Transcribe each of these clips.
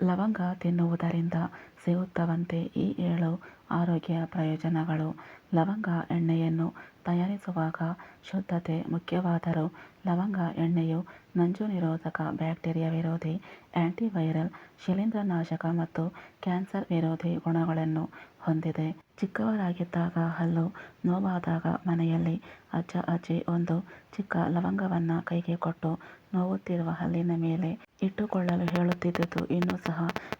ಲವಂಗ ತಿನ್ನುವುದರಿಂದ ಸಿಗುತ್ತವಂತೆ ಈ ಏಳು ಆರೋಗ್ಯ ಪ್ರಯೋಜನಗಳು. ಲವಂಗ ಎಣ್ಣೆಯನ್ನು ತಯಾರಿಸುವಾಗ ಶುದ್ಧತೆ ಮುಖ್ಯವಾದರೂ ಲವಂಗ ಎಣ್ಣೆಯು ನಂಜು ನಿರೋಧಕ ಬ್ಯಾಕ್ಟೀರಿಯಾ ವಿರೋಧಿ ಆ್ಯಂಟಿವೈರಲ್ ಶಿಲೀಂಧ್ರನಾಶಕ ಮತ್ತು ಕ್ಯಾನ್ಸರ್ ವಿರೋಧಿ ಗುಣಗಳನ್ನು ಹೊಂದಿದೆ. ಚಿಕ್ಕವರಾಗಿದ್ದಾಗ ಹಲ್ಲು ನೋವಾದಾಗ ಮನೆಯಲ್ಲಿ ಅಜ್ಜ ಅಜ್ಜಿ ಒಂದು ಚಿಕ್ಕ ಲವಂಗವನ್ನು ಕೈಗೆ ಕೊಟ್ಟು ನೋವುತ್ತಿರುವ ಹಲ್ಲಿನ ಮೇಲೆ ಇಟ್ಟುಕೊಳ್ಳಲು ಹೇಳುತ್ತಿದ್ದುದು ಇನ್ನೂ ಸಹ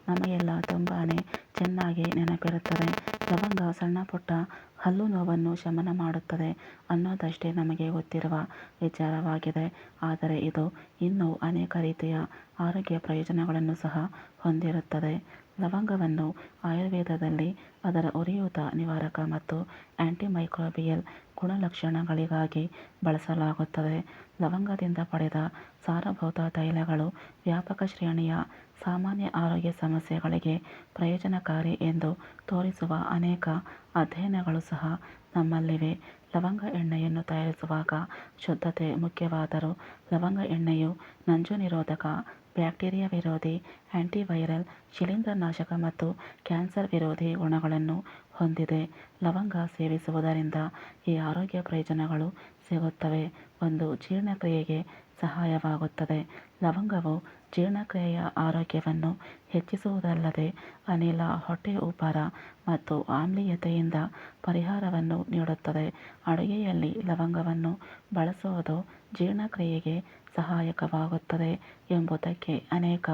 ನಮಗೆಲ್ಲ ತುಂಬಾನೇ ಚೆನ್ನಾಗಿ ನೆನಪಿರುತ್ತದೆ. ಲವಂಗ ಸಣ್ಣ ಪುಟ್ಟ ಹಲ್ಲು ನೋವನ್ನು ಶಮನ ಮಾಡುತ್ತದೆ ಅನ್ನೋದಷ್ಟೇ ನಮಗೆ ಗೊತ್ತಿರುವ ವಿಚಾರವಾಗಿದೆ. ಆದರೆ ಇದು ಇನ್ನೂ ಅನೇಕ ರೀತಿಯ ಆರೋಗ್ಯ ಪ್ರಯೋಜನಗಳನ್ನು ಸಹ ಹೊಂದಿರುತ್ತದೆ. ಲವಂಗವನ್ನು ಆಯುರ್ವೇದದಲ್ಲಿ ಅದರ ಉರಿಯೂತ ನಿವಾರಕ ಮತ್ತು ಆಂಟಿಮೈಕ್ರೋಬಿಯಲ್ ಗುಣಲಕ್ಷಣಗಳಿಗಾಗಿ ಬಳಸಲಾಗುತ್ತದೆ. ಲವಂಗದಿಂದ ಪಡೆದ ಸಾರಭೂತ ತೈಲಗಳು ವ್ಯಾಪಕ ಶ್ರೇಣಿಯ ಸಾಮಾನ್ಯ ಆರೋಗ್ಯ ಸಮಸ್ಯೆಗಳಿಗೆ ಪ್ರಯೋಜನಕಾರಿ ಎಂದು ತೋರಿಸುವ ಅನೇಕ ಅಧ್ಯಯನಗಳು ಸಹ ನಮ್ಮಲ್ಲಿವೆ. ಲವಂಗ ಎಣ್ಣೆಯನ್ನು ತಯಾರಿಸುವಾಗ ಶುದ್ಧತೆ ಮುಖ್ಯವಾದರೂ ಲವಂಗ ಎಣ್ಣೆಯು ನಂಜು ನಿರೋಧಕ ಬ್ಯಾಕ್ಟೀರಿಯಾ ವಿರೋಧಿ, ಆಂಟಿವೈರಲ್, ಶಿಲೀಂಧ್ರನಾಶಕ ಮತ್ತು ಕ್ಯಾನ್ಸರ್ ವಿರೋಧಿ ಗುಣಗಳನ್ನು ಹೊಂದಿದೆ. ಲವಂಗ ಸೇವಿಸುವುದರಿಂದ ಈ ಆರೋಗ್ಯ ಪ್ರಯೋಜನಗಳು ಸಿಗುತ್ತವೆ. ಒಂದು ಜೀರ್ಣಕ್ರಿಯೆಗೆ ಸಹಾಯವಾಗುತ್ತದೆ. ಲವಂಗವು ಜೀರ್ಣಕ್ರಿಯೆಯ ಆರೋಗ್ಯವನ್ನು ಹೆಚ್ಚಿಸುವುದಲ್ಲದೆ ಅನಿಲ, ಹೊಟ್ಟೆ ಉಬ್ಬರ ಮತ್ತು ಆಮ್ಲೀಯತೆಯಿಂದ ಪರಿಹಾರವನ್ನು ನೀಡುತ್ತದೆ. ಅಡುಗೆಯಲ್ಲಿ ಲವಂಗವನ್ನು ಬಳಸುವುದು ಜೀರ್ಣಕ್ರಿಯೆಗೆ ಸಹಾಯಕವಾಗುತ್ತದೆ ಎಂಬುದಕ್ಕೆ ಅನೇಕ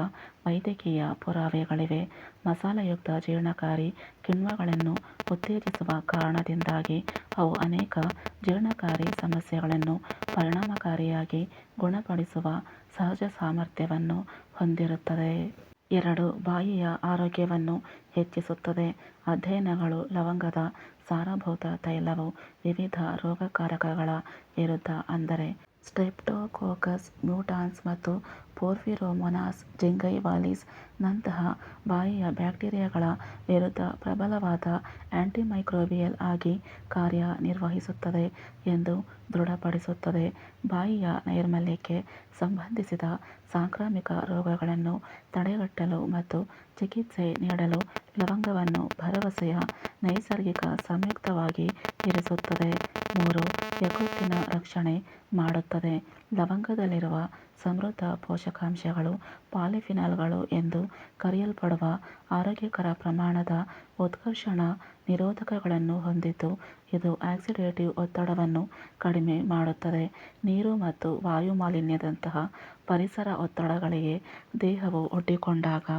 ವೈದ್ಯಕೀಯ ಪುರಾವೆಗಳಿವೆ. ಮಸಾಲೆಯುಕ್ತ ಜೀರ್ಣಕಾರಿ ಕಿಣ್ವಗಳನ್ನು ಉತ್ತೇಜಿಸುವ ಕಾರಣದಿಂದಾಗಿ ಅವು ಅನೇಕ ಜೀರ್ಣಕಾರಿ ಸಮಸ್ಯೆಗಳನ್ನು ಪರಿಣಾಮಕಾರಿಯಾಗಿ ಗುಣಪಡಿಸುವ ಸಹಜ ಸಾಮರ್ಥ್ಯವನ್ನು ಹೊಂದಿರುತ್ತದೆ. ಎರಡು, ಬಾಯಿಯ ಆರೋಗ್ಯವನ್ನು ಹೆಚ್ಚಿಸುತ್ತದೆ. ಅಧ್ಯಯನಗಳು, ಲವಂಗದ ಸಾರಭೂತ ತೈಲವು ವಿವಿಧ ರೋಗಕಾರಕಗಳ ವಿರುದ್ಧ ಅಂದರೆ ಸ್ಟ್ರೆಪ್ಟೋಕೋಕಸ್ ಮ್ಯೂಟಾನ್ಸ್ ಮತ್ತು ಪೋರ್ಫಿರೋಮೋನಾಸ್ ಜಿಂಗೈವಾಲಿಸ್ ನಂತಹ ಬಾಯಿಯ ಬ್ಯಾಕ್ಟೀರಿಯಾಗಳ ವಿರುದ್ಧ ಪ್ರಬಲವಾದ ಆಂಟಿಮೈಕ್ರೋಬಿಯಲ್ ಆಗಿ ಕಾರ್ಯನಿರ್ವಹಿಸುತ್ತದೆ ಎಂದು ದೃಢಪಡಿಸುತ್ತದೆ. ಬಾಯಿಯ ನೈರ್ಮಲ್ಯಕ್ಕೆ ಸಂಬಂಧಿಸಿದ ಸಾಂಕ್ರಾಮಿಕ ರೋಗಗಳನ್ನು ತಡೆಗಟ್ಟಲು ಮತ್ತು ಚಿಕಿತ್ಸೆ ನೀಡಲು ಲವಂಗವನ್ನು ಭರವಸೆಯ ನೈಸರ್ಗಿಕ ಸಂಯುಕ್ತವಾಗಿ ಇರಿಸುತ್ತದೆ. ಮೂರು ಯಕೃತ್ತಿನ ರಕ್ಷಣೆ ಮಾಡುತ್ತದೆ. ಲವಂಗದಲ್ಲಿರುವ ಸಮೃದ್ಧ ಪೋಷಕಾಂಶಗಳು ಪಾಲಿಫಿನಾಲ್ಗಳು ಎಂದು ಕರೆಯಲ್ಪಡುವ ಆರೋಗ್ಯಕರ ಪ್ರಮಾಣದ ಉತ್ಕರ್ಷಣ ನಿರೋಧಕಗಳನ್ನು ಹೊಂದಿದ್ದು, ಇದು ಆಕ್ಸಿಡೇಟಿವ್ ಒತ್ತಡವನ್ನು ಕಡಿಮೆ ಮಾಡುತ್ತದೆ. ನೀರು ಮತ್ತು ವಾಯುಮಾಲಿನ್ಯದಂತಹ ಪರಿಸರ ಒತ್ತಡಗಳಿಗೆ ದೇಹವು ಒಡ್ಡಿಕೊಂಡಾಗ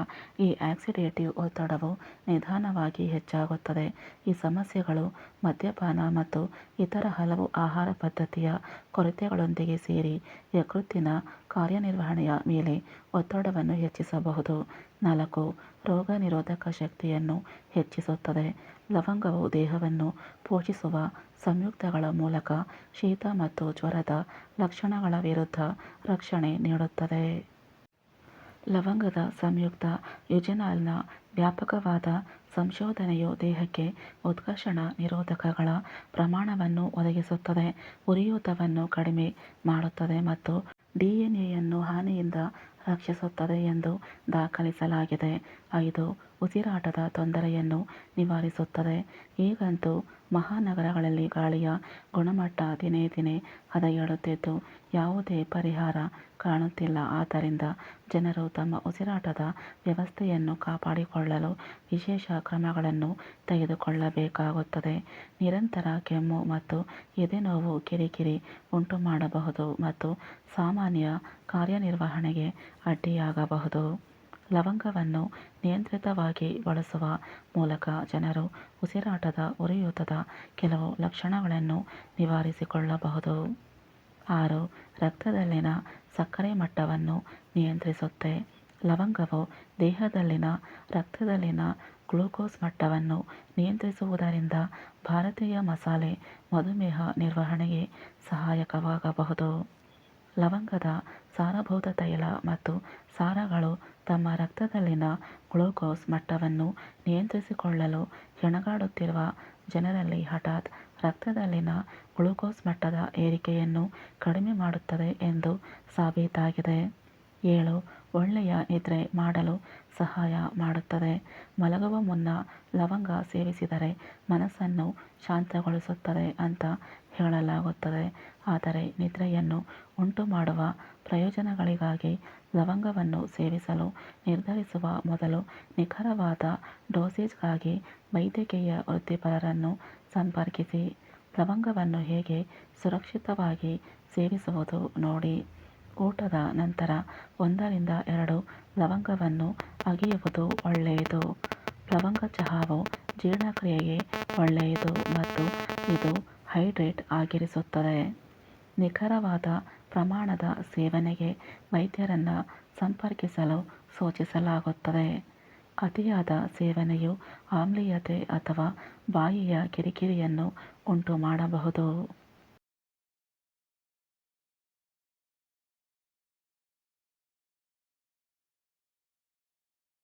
ಈ ಆಕ್ಸಿಡೇಟಿವ್ ಒತ್ತಡವು ನಿಧಾನವಾಗಿ ಹೆಚ್ಚಾಗುತ್ತದೆ. ಈ ಸಮಸ್ಯೆಗಳು ಮದ್ಯಪಾನ ಮತ್ತು ಇತರ ಹಲವು ಆಹಾರ ಪದ್ಧತಿಯ ಕೊರತೆಗಳೊಂದಿಗೆ ಸೇರಿ ಯಕೃತ್ತಿನ ಕಾರ್ಯನಿರ್ವಹಣೆಯ ಮೇಲೆ ಒತ್ತಡವನ್ನು ಹೆಚ್ಚಿಸಬಹುದು. ನಾಲ್ಕು, ರೋಗ ನಿರೋಧಕ ಶಕ್ತಿಯನ್ನು ಹೆಚ್ಚಿಸುತ್ತದೆ. ಲವಂಗವು ದೇಹವನ್ನು ಪೋಷಿಸುವ ಸಂಯುಕ್ತಗಳ ಮೂಲಕ ಶೀತ ಮತ್ತು ಜ್ವರದ ಲಕ್ಷಣಗಳ ವಿರುದ್ಧ ರಕ್ಷಣೆ ನೀಡುತ್ತದೆ. ಲವಂಗದ ಸಂಯುಕ್ತ ಯುಜೆನಾಲ್ನ ವ್ಯಾಪಕವಾದ ಸಂಶೋಧನೆಯು ದೇಹಕ್ಕೆ ಉತ್ಕರ್ಷಣ ನಿರೋಧಕಗಳ ಪ್ರಮಾಣವನ್ನು ಒದಗಿಸುತ್ತದೆ, ಉರಿಯೂತವನ್ನು ಕಡಿಮೆ ಮಾಡುತ್ತದೆ ಮತ್ತು ಡಿಎನ್ಎಯನ್ನು ಹಾನಿಯಿಂದ ರಕ್ಷಿಸುತ್ತದೆ ಎಂದು ದಾಖಲಿಸಲಾಗಿದೆ. ಐದು, ಉಸಿರಾಟದ ತೊಂದರೆಯನ್ನು ನಿವಾರಿಸುತ್ತದೆ. ಈಗಂತೂ ಮಹಾನಗರಗಳಲ್ಲಿ ಗಾಳಿಯ ಗುಣಮಟ್ಟ ದಿನೇ ದಿನೇ ಹದಗೆಡುತ್ತಿದ್ದು, ಯಾವುದೇ ಪರಿಹಾರ ಕಾಣುತ್ತಿಲ್ಲ. ಆದ್ದರಿಂದ ಜನರು ತಮ್ಮ ಉಸಿರಾಟದ ವ್ಯವಸ್ಥೆಯನ್ನು ಕಾಪಾಡಿಕೊಳ್ಳಲು ವಿಶೇಷ ಕ್ರಮಗಳನ್ನು ತೆಗೆದುಕೊಳ್ಳಬೇಕಾಗುತ್ತದೆ. ನಿರಂತರ ಕೆಮ್ಮು ಮತ್ತು ಎದೆನೋವು ಕಿರಿಕಿರಿ ಉಂಟುಮಾಡಬಹುದು ಮತ್ತು ಸಾಮಾನ್ಯ ಕಾರ್ಯನಿರ್ವಹಣೆಗೆ ಅಡ್ಡಿಯಾಗಬಹುದು. ಲವಂಗವನ್ನು ನಿಯಂತ್ರಿತವಾಗಿ ಬಳಸುವ ಮೂಲಕ ಜನರು ಉಸಿರಾಟದ ಉರಿಯೂತದ ಕೆಲವು ಲಕ್ಷಣಗಳನ್ನು ನಿವಾರಿಸಿಕೊಳ್ಳಬಹುದು. ಆರು, ರಕ್ತದಲ್ಲಿನ ಸಕ್ಕರೆ ಮಟ್ಟವನ್ನು ನಿಯಂತ್ರಿಸುತ್ತೆ. ಲವಂಗವು ದೇಹದಲ್ಲಿನ ರಕ್ತದಲ್ಲಿನ ಗ್ಲೂಕೋಸ್ ಮಟ್ಟವನ್ನು ನಿಯಂತ್ರಿಸುವುದರಿಂದ ಭಾರತೀಯ ಮಸಾಲೆ ಮಧುಮೇಹ ನಿರ್ವಹಣೆಗೆ ಸಹಾಯಕವಾಗಬಹುದು. ಲವಂಗದ ಸಾರಭೂತ ತೈಲ ಮತ್ತು ಸಾರಗಳು ತಮ್ಮ ರಕ್ತದಲ್ಲಿನ ಗ್ಲೂಕೋಸ್ ಮಟ್ಟವನ್ನು ನಿಯಂತ್ರಿಸಿಕೊಳ್ಳಲು ಹೆಣಗಾಡುತ್ತಿರುವ ಜನರಲ್ಲಿ ಹಠಾತ್ ರಕ್ತದಲ್ಲಿನ ಗ್ಲೂಕೋಸ್ ಮಟ್ಟದ ಏರಿಕೆಯನ್ನು ಕಡಿಮೆ ಮಾಡುತ್ತದೆ ಎಂದು ಸಾಬೀತಾಗಿದೆ. ಏಳು, ಒಳ್ಳೆಯ ನಿದ್ರೆ ಮಾಡಲು ಸಹಾಯ ಮಾಡುತ್ತದೆ. ಮಲಗುವ ಮುನ್ನ ಲವಂಗ ಸೇವಿಸಿದರೆ ಮನಸ್ಸನ್ನು ಶಾಂತಗೊಳಿಸುತ್ತದೆ ಅಂತ ಹೇಳಲಾಗುತ್ತದೆ. ಆದರೆ ನಿದ್ರೆಯನ್ನು ಉಂಟುಮಾಡುವ ಪ್ರಯೋಜನಗಳಿಗಾಗಿ ಲವಂಗವನ್ನು ಸೇವಿಸಲು ನಿರ್ಧರಿಸುವ ಮೊದಲು ನಿಖರವಾದ ಡೋಸೇಜ್ಗಾಗಿ ವೈದ್ಯಕೀಯ ವೃತ್ತಿಪರರನ್ನು ಸಂಪರ್ಕಿಸಿ, ಲವಂಗವನ್ನು ಹೇಗೆ ಸುರಕ್ಷಿತವಾಗಿ ಸೇವಿಸುವುದು ನೋಡಿ. ಊಟದ ನಂತರ ಒಂದರಿಂದ ಎರಡು ಲವಂಗವನ್ನು ಅಗಿಯುವುದು ಒಳ್ಳೆಯದು. ಲವಂಗ ಚಹಾವು ಜೀರ್ಣಕ್ರಿಯೆಗೆ ಒಳ್ಳೆಯದು ಮತ್ತು ಇದು ಹೈಡ್ರೇಟ್ ಆಗಿರಿಸುತ್ತದೆ. ನಿಖರವಾದ ಪ್ರಮಾಣದ ಸೇವನೆಗೆ ವೈದ್ಯರನ್ನು ಸಂಪರ್ಕಿಸಲು ಸೂಚಿಸಲಾಗುತ್ತದೆ. ಅತಿಯಾದ ಸೇವನೆಯು ಆಮ್ಲೀಯತೆ ಅಥವಾ ಬಾಯಿಯ ಕಿರಿಕಿರಿಯನ್ನು ಉಂಟುಮಾಡಬಹುದು.